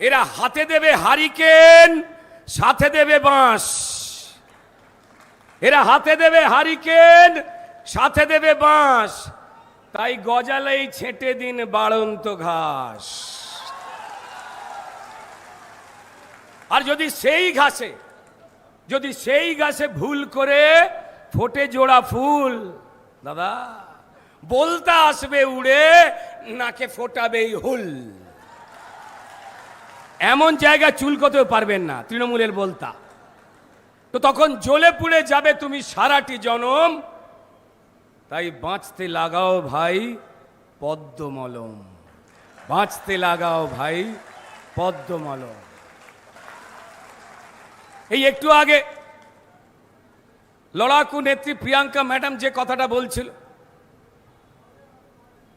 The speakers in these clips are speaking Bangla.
এরা হাতে দেবে হারিকেন, সাথে দেবে বাঁশ। এরা হাতে দেবে হারিকেন, সাথে দেবে বাঁশ। তাই গজালেই ছেটে দিন বাড়ন্ত ঘাস। আর যদি সেই ঘাসে, যদি সেই ঘাসে ভুল করে ফোটে জোড়া ফুল, দাদা, বলতে আসবে উড়ে, নাকে ফোটাবেই হুল। এমন জায়গায় চুলকতেও পারবেন না, তৃণমূলের বলতা। তো তখন জ্বলে পুড়ে যাবে তুমি সারাটি জনম। তাই বাঁচতে লাগাও ভাই পদ্মমলম। বাঁচতে লাগাও ভাই পদ্মমলম। এই একটু আগে লড়াকু নেত্রী প্রিয়াঙ্কা ম্যাডাম যে কথাটা বলছিল,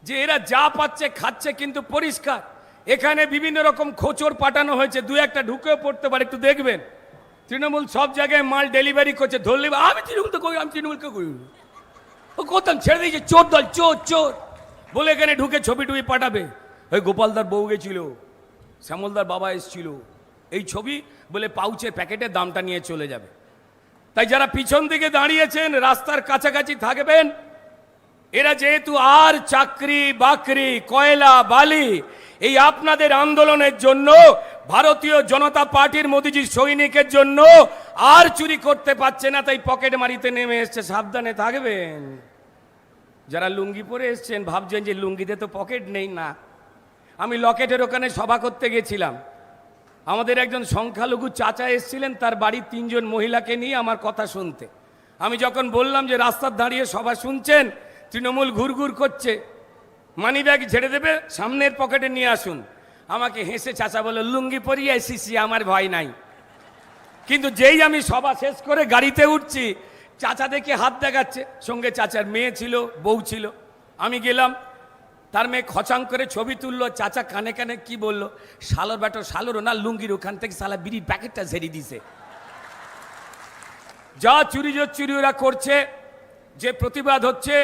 যে এরা যা পাচ্ছে, খাচ্ছে, কিন্তু পরিষ্কার। এখানে বিভিন্ন রকম খোচর পাঠানো হয়েছে। দু একটা ঢুকেও পড়তে পারে, একটু দেখবেন। তৃণমূল সব জায়গায় মাল ডেলিভারি করছে, ধরলে আমি তৃণমূল তো করি, আমি তৃণমূলকে করি। ও কোথাও ছেড়ে দিয়েছে, চোর দল, চোর চোর। বলে এখানে ঢুকে ছবি টবি পাঠাবে। ওই গোপালদার বউ গেছিল, শ্যামলদার বাবা এসছিল। এই ছবি বলে পাউচের প্যাকেটের দামটা নিয়ে চলে যাবে। তাই যারা পিছন দিকে দাঁড়িয়েছেন, রাস্তার কাছাকাছি থাকবেন এরা যেহেতু আর চাকরি, বাকরি, কয়লা, বালি, এই আপনাদের আন্দোলনের জন্য, ভারতীয় জনতা পার্টির মোদিজি সৈনিকের জন্য আর চুরি করতে পারছে না, তাই পকেট মারিতে নেমে এসছে, সাবধানে থাকবেন। যারা লুঙ্গি পরে এসছেন, ভাবছেন যে লুঙ্গিতে তো পকেট নেই না। আমি লকেটের ওখানে সভা করতে গেছিলাম। আমাদের একজন সংখ্যালঘু চাচা এসেছিলেন, তার বাড়ির তিনজন মহিলাকে নিয়ে আমার কথা শুনতে। আমি যখন বললাম যে রাস্তার দাঁড়িয়ে সভা শুনছেন তৃণমূল ঘুরঘুর করছে। মানি ব্যাগ ঝেড়ে দেবে, সামনের পকেটে নিয়ে আসুন। আমাকে হেসে চাচা বলল লুঙ্গি পরিয়ে এসেছি, আমার ভয় নাই। কিন্তু যেই আমি সভা শেষ করে গাড়িতে উঠছি, চাচা দেখে হাত দেখাচ্ছে। সঙ্গে চাচার মেয়ে ছিল, বউ ছিল। আমি গেলাম, তার মেয়ে খচাং করে ছবি তুললো। চাচা কানে কানে কি বলল, শালোর ব্যাটো শালোর না, লুঙ্গির ওখান থেকে সালা বিড়ির প্যাকেটটা ঝেড়ে দিছে। যা চুরি চুরি ওরা করছে, যে প্রতিবাদ হচ্ছে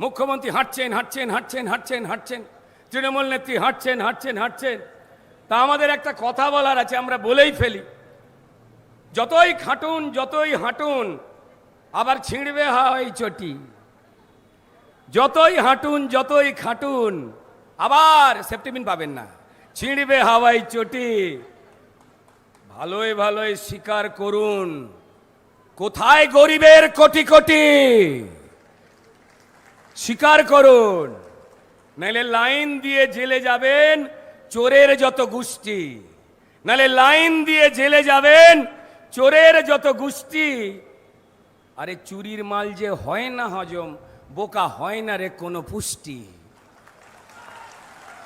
মুখ্যমন্ত্রী হাঁটছেন হাঁটছেন হাঁটছেন হাঁটছেন হাঁটছেন। তৃণমূল নেত্রী হাঁটছেন হাঁটছেন হাঁটছেন। তা আমাদের একটা কথা বলার আছে, আমরা বলেই ফেলি। যতই খাটুন, যতই হাঁটুন, আবার ছিঁড়বে হয় চটি। যতই হাঁটুন, যতই খাটুন, আবার সেপ্টেমিন পাবেন না। ছিঁড়বে হাওয়াই চটি। ভালোই ভালোই স্বীকার করুন। কোথায় গরিবের কোটি কোটি? স্বীকার করুন। নাহলে লাইন দিয়ে জেলে যাবেন চোরের যত গোষ্ঠী। নাহলে লাইন দিয়ে জেলে যাবেন চোরের যত গোষ্ঠী। আরে চুরির মাল যে হয় না হজম, বোকা হয় না রে কোনো পুষ্টি।